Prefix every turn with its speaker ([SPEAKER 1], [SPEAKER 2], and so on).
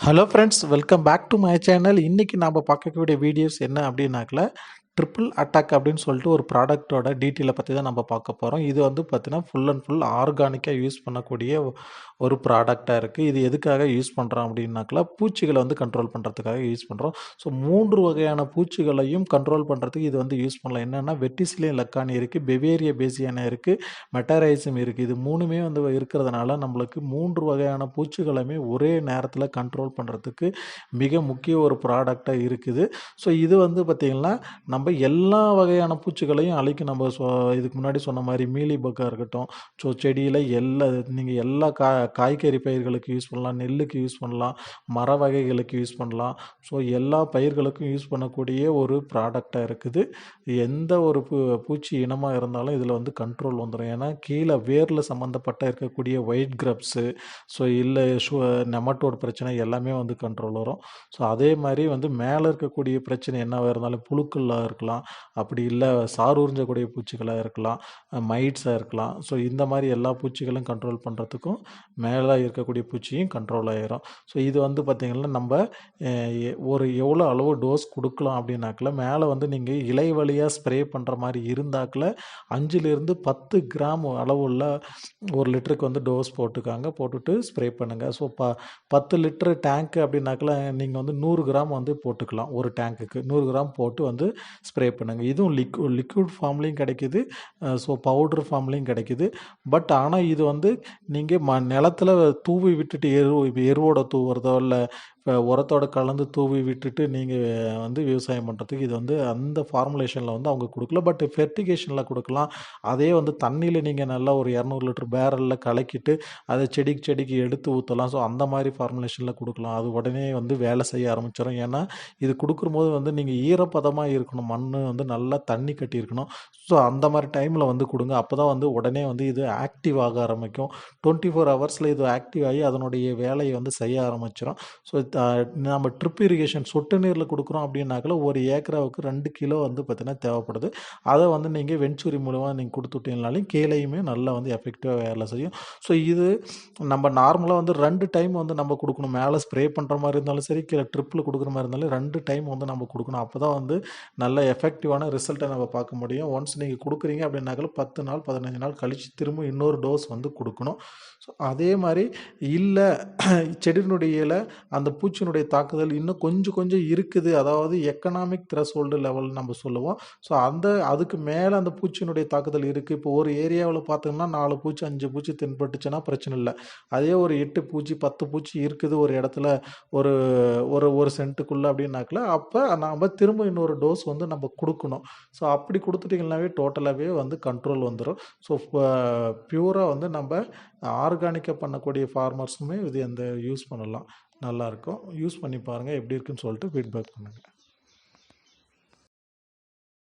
[SPEAKER 1] Hello friends welcome back to my channel இன்றைக்கி நாம் பார்க்கக்கூடிய வீடியோஸ் என்ன அப்படின்னாக்கல ட்ரிபிள் அட்டாக் அப்படின்னு சொல்லிட்டு ஒரு ப்ராடக்ட்டோட டீட்டெயிலை பற்றி தான் நம்ம பார்க்க போகிறோம் இது வந்து பார்த்திங்கன்னா ஃபுல் அண்ட் ஃபுல் ஆர்கானிக்காக யூஸ் பண்ணக்கூடிய ஒரு ப்ராடக்டாக இருக்குது இது எதுக்காக யூஸ் பண்ணுறோம் அப்படின்னாக்கல பூச்சிகளை வந்து கண்ட்ரோல் பண்ணுறதுக்காக யூஸ் பண்ணுறோம் ஸோ மூன்று வகையான பூச்சிகளையும் கண்ட்ரோல் பண்ணுறதுக்கு இது வந்து யூஸ் பண்ணலாம். என்னென்னா வெட்டிசிலியன் லக்கானி இருக்குது பெவேரிய பேசியானா இருக்குது மெட்டாரைசம் இருக்குது இது மூணுமே வந்து இருக்கிறதுனால நம்மளுக்கு மூன்று வகையான பூச்சிகளுமே ஒரே நேரத்தில் கண்ட்ரோல் பண்ணுறதுக்கு மிக முக்கிய ஒரு ப்ராடக்டாக இருக்குது. ஸோ இது வந்து பார்த்திங்கன்னா நம்ம எல்லா வகையான பூச்சிகளையும் அழிக்கும் நம்ம சொ இதுக்கு முன்னாடி சொன்ன மாதிரி மீலி பக்காக இருக்கட்டும் ஸோ செடியில் எல்லா நீங்கள் எல்லா கா காய்கறி பயிர்களுக்கு யூஸ் பண்ணலாம் நெல்லுக்கு யூஸ் பண்ணலாம் மர வகைகளுக்கு யூஸ் பண்ணலாம். ஸோ எல்லா பயிர்களுக்கும் யூஸ் பண்ணக்கூடிய ஒரு ப்ராடக்டாக இருக்குது. எந்த ஒரு பூ பூச்சி இனமாக இருந்தாலும் இதில் வந்து கண்ட்ரோல் வந்துடும் ஏன்னா கீழே வேரில் சம்மந்தப்பட்ட இருக்கக்கூடிய ஒயிட் கிரப்ஸு ஸோ இல்லை ஷு நெமட்டோட பிரச்சனை எல்லாமே வந்து கண்ட்ரோல் வரும். ஸோ அதே மாதிரி வந்து மேலே இருக்கக்கூடிய பிரச்சனை என்னவாக இருந்தாலும் புழுக்களாக இருக்கலாம். அப்படி இல்லை சார் உறிஞ்சக்கூடிய பூச்சிகளாக இருக்கலாம் மைட்ஸாக இருக்கலாம். ஸோ இந்த மாதிரி எல்லா பூச்சிகளும் கண்ட்ரோல் பண்ணுறதுக்கும் மேலே இருக்கக்கூடிய பூச்சியும் கண்ட்ரோல் ஆகிரும் ஸோ இது வந்து பார்த்திங்கன்னா நம்ம எ- ஒரு எவ்வளோ அளவு டோஸ் கொடுக்கலாம் அப்படின்னாக்கல மேலே வந்து நீங்கள் இலை வழியாக ஸ்ப்ரே பண்ணுற மாதிரி இருந்தாக்கில் அஞ்சுலேருந்து பத்து கிராம் அளவுள்ள ஒரு லிட்டருக்கு வந்து டோஸ் போட்டுக்காங்க. போட்டுட்டு ஸ்ப்ரே பண்ணுங்கள் ஸோ ப பத்து லிட்டரு டேங்க்கு அப்படின்னாக்கல நீங்கள் வந்து நூறு கிராம் வந்து போட்டுக்கலாம் ஒரு டேங்க்குக்கு நூறு கிராம் போட்டு வந்து ஸ்ப்ரே பண்ணுங்கள் இதுவும் லிக்யூ லிக்விட் ஃபார்ம்லேயும் கிடைக்குது. ஸோ பவுடர் ஃபார்ம்லேயும் கிடைக்குது. பட் ஆனால் இது வந்து நீங்கள் ம நிலத்துல தூவி விட்டுட்டு எரு எருவோட தூவுறதோ இல்லை இப்போ உரத்தோட கலந்து தூவி விட்டுட்டு நீங்கள் வந்து விவசாயம் பண்ணுறதுக்கு இது வந்து அந்த ஃபார்முலேஷனில் வந்து அவங்க கொடுக்கல. பட் ஃபெர்டிகேஷனில் கொடுக்கலாம். அதே வந்து தண்ணியில் நீங்கள் நல்லா ஒரு இரநூறு லிட்டர் பேரலில் கலக்கிட்டு அதை செடிக்கு செடிக்கு எடுத்து ஊற்றலாம் ஸோ அந்த மாதிரி ஃபார்முலேஷனில் கொடுக்கலாம். அது உடனே வந்து வேலை செய்ய ஆரம்பிச்சிடும் ஏன்னா இது கொடுக்கும்போது வந்து நீங்கள் ஈரப்பதமாக இருக்கணும். மண் வந்து நல்லா தண்ணி கட்டியிருக்கணும் ஸோ அந்த மாதிரி டைமில் வந்து கொடுங்க. அப்போ தான் வந்து உடனே வந்து இது ஆக்டிவ் ஆக ஆரம்பிக்கும். டுவெண்ட்டி ஃபோர் ஹவர்ஸில் இது ஆக்டிவ் ஆகி அதனுடைய வேலையை வந்து செய்ய ஆரம்பிச்சிடும் ஸோ நம்ம ட்ரிப் இரிகேஷன் சொட்டு நீரில் கொடுக்குறோம் அப்படின்னாக்கல ஒரு ஏக்கராவுக்கு ரெண்டு கிலோ வந்து பார்த்தீங்கன்னா தேவைப்படுது. அதை வந்து நீங்கள் வெஞ்சூரி மூலமாக நீங்கள் கொடுத்துட்டீங்கனாலும் கீழையுமே நல்லா வந்து எஃபெக்டிவாக வேலை செய்யும். ஸோ இது நம்ம நார்மலாக வந்து ரெண்டு டைம் வந்து நம்ம கொடுக்கணும். மேலே ஸ்ப்ரே பண்ணுற மாதிரி இருந்தாலும் சரி கீழே ட்ரிப்பில் கொடுக்குற மாதிரி இருந்தாலும் ரெண்டு டைம் வந்து நம்ம கொடுக்கணும். அப்போ தான் வந்து நல்ல எஃபெக்டிவான ரிசல்ட்டை நம்ம பார்க்க முடியும். ஒன்ஸ் நீங்கள் கொடுக்குறீங்க அப்படின்னாக்கல பத்து நாள் பதினஞ்சு நாள் கழித்து திரும்ப இன்னொரு டோஸ் வந்து கொடுக்கணும். ஸோ அதே மாதிரி இல்லை செடியினுடைய அந்த பூச்சியினுடைய தாக்குதல் இன்னும் கொஞ்சம் கொஞ்சம் இருக்குது. அதாவது எக்கனாமிக் த்ரெஸ்ஹோல்டு லெவல் நம்ம சொல்லுவோம். ஸோ அந்த அதுக்கு மேலே அந்த பூச்சியினுடைய தாக்குதல் இருக்குது இப்போ ஒரு ஏரியாவில் பார்த்தோம்னா நாலு பூச்சி அஞ்சு பூச்சி தென்பட்டுச்சுன்னா பிரச்சனை இல்லை. அதே ஒரு எட்டு பூச்சி பத்து பூச்சி இருக்குது ஒரு இடத்துல. ஒரு ஒரு ஒரு சென்ட்டுக்குள்ளே அப்படின்னாக்கல அப்போ நாம் திரும்ப இன்னொரு டோஸ் வந்து நம்ம கொடுக்கணும். ஸோ அப்படி கொடுத்துட்டிங்கனாவே டோட்டலாகவே வந்து கண்ட்ரோல் வந்துடும் ஸோ பியூராக வந்து நம்ம ஆர்கானிக்காக பண்ணக்கூடிய ஃபார்மர்ஸுமே இது அந்த யூஸ் பண்ணலாம். நல்லாயிருக்கும். யூஸ் பண்ணி பாருங்கள் எப்படி இருக்குன்னு சொல்லிட்டு ஃபீட்பேக் பண்ணுங்கள்